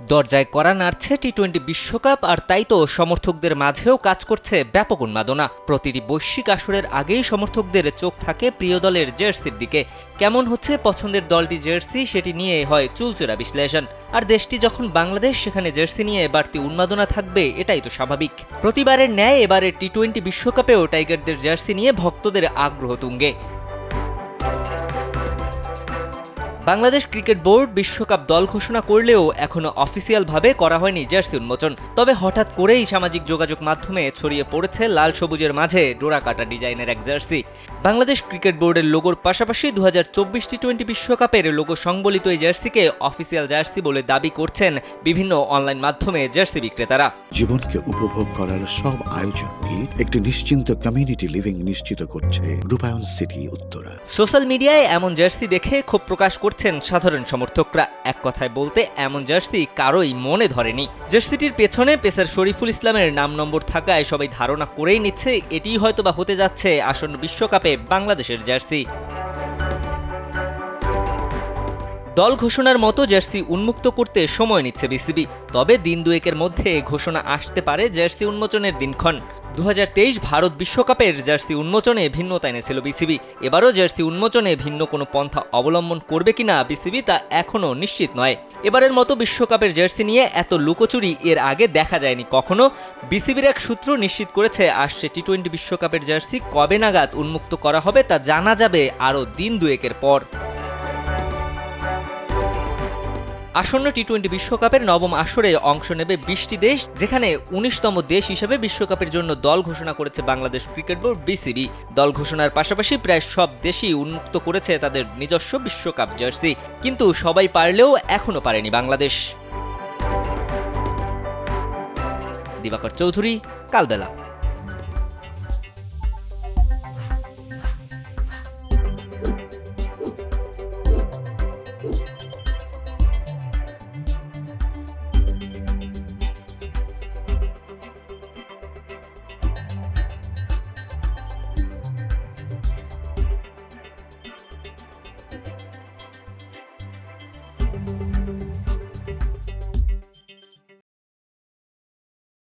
দরজায় করা নাড়ছে T twenty বিশ্বকাপ, আর তাই তো সমর্থকদের মাঝেও কাজ করছে ব্যাপক উন্মাদনা। প্রতিটি বৈশ্বিক আসরের আগেই সমর্থকদের চোখ থাকে প্রিয় দলের জার্সির দিকে। কেমন হচ্ছে পছন্দের দলটি জার্সি, সেটি নিয়ে হয় চুলচেরা বিশ্লেষণ। আর দেশটি যখন বাংলাদেশ, সেখানে জার্সি নিয়ে বাড়তি উন্মাদনা থাকবে, এটাই তো স্বাভাবিক। প্রতিবারের ন্যায় এবারের টি টোয়েন্টি বিশ্বকাপেও টাইগারদের জার্সি নিয়ে ভক্তদের আগ্রহ তুঙ্গে। বাংলাদেশ ক্রিকেট বোর্ড বিশ্বকাপ দল ঘোষণা করলেও এখনও অফিসিয়ালভাবে করা হয়নি জার্সি উন্মোচন। তবে হঠাৎ করেই সামাজিক যোগাযোগ মাধ্যমে ছড়িয়ে পড়েছে লাল সবুজের মাঝে ডোরা কাটা ডিজাইনের এক জার্সি। বাংলাদেশ ক্রিকেট বোর্ডের লোগোর পাশাপাশি দু হাজার চব্বিশ টি টোয়েন্টি বিশ্বকাপের লোগো সংবলিত এই জার্সিকে অফিসিয়াল জার্সি বলে দাবি করছেন বিভিন্ন অনলাইন মাধ্যমে জার্সি বিক্রেতারা। জীবনকে উপভোগ করার সব আয়োজন একটি নিশ্চিন্ত কমিউনিটি লিভিং নিশ্চিত করছে রূপায়ণ সিটি উত্তরা। সোশ্যাল মিডিয়ায় এমন জার্সি দেখে ক্ষোভ প্রকাশ করছেন সাধারণ সমর্থকরা। এক কথায় বলতে, এমন জার্সি কারোই মনে ধরেনি। জার্সিটির পেছনে পেসার শরীফুল ইসলামের নাম নম্বর থাকায় সবাই ধারণা করেই নিচ্ছে এটি হয়তোবা হতে যাচ্ছে আসন্ন বিশ্বকাপে বাংলাদেশের জার্সি। দল ঘোষণার মতো জার্সি উন্মুক্ত করতে সময় নিচ্ছে বিসিবি। তবে দিন দুয়েকের মধ্যে ঘোষণা আসতে পারে জার্সি উন্মোচনের দিনক্ষণ। দু হাজার তেইশ ভারত বিশ্বকাপের জার্সি উন্মোচনে ভিন্নতা এনেছিল বিসিবি। এবারও জার্সি উন্মোচনে ভিন্ন কোনো পন্থা অবলম্বন করবে কিনা বিসিবি তা এখনও নিশ্চিত নয়। এবারের মতো বিশ্বকাপের জার্সি নিয়ে এত লুকোচুরি এর আগে দেখা যায়নি কখনো। বিসিবির এক সূত্র নিশ্চিত করেছে, আসছে টি টোয়েন্টি বিশ্বকাপের জার্সি কবে নাগাদ উন্মুক্ত করা হবে তা জানা যাবে আরও দিন দুয়েকের পর। আসন্ন টি টোয়েন্টি বিশ্বকাপের নবম আসরে অংশ নেবে বিশটি দেশ, যেখানে উনিশতম দেশ হিসেবে বিশ্বকাপের জন্য দল ঘোষণা করেছে বাংলাদেশ ক্রিকেট বোর্ড বিসিবি। দল ঘোষণার পাশাপাশি প্রায় সব দেশই উন্মুক্ত করেছে তাদের নিজস্ব বিশ্বকাপ জার্সি। কিন্তু সবাই পারলেও এখনও পারেনি বাংলাদেশ। দিবাকর চৌধুরী, কালবেলা।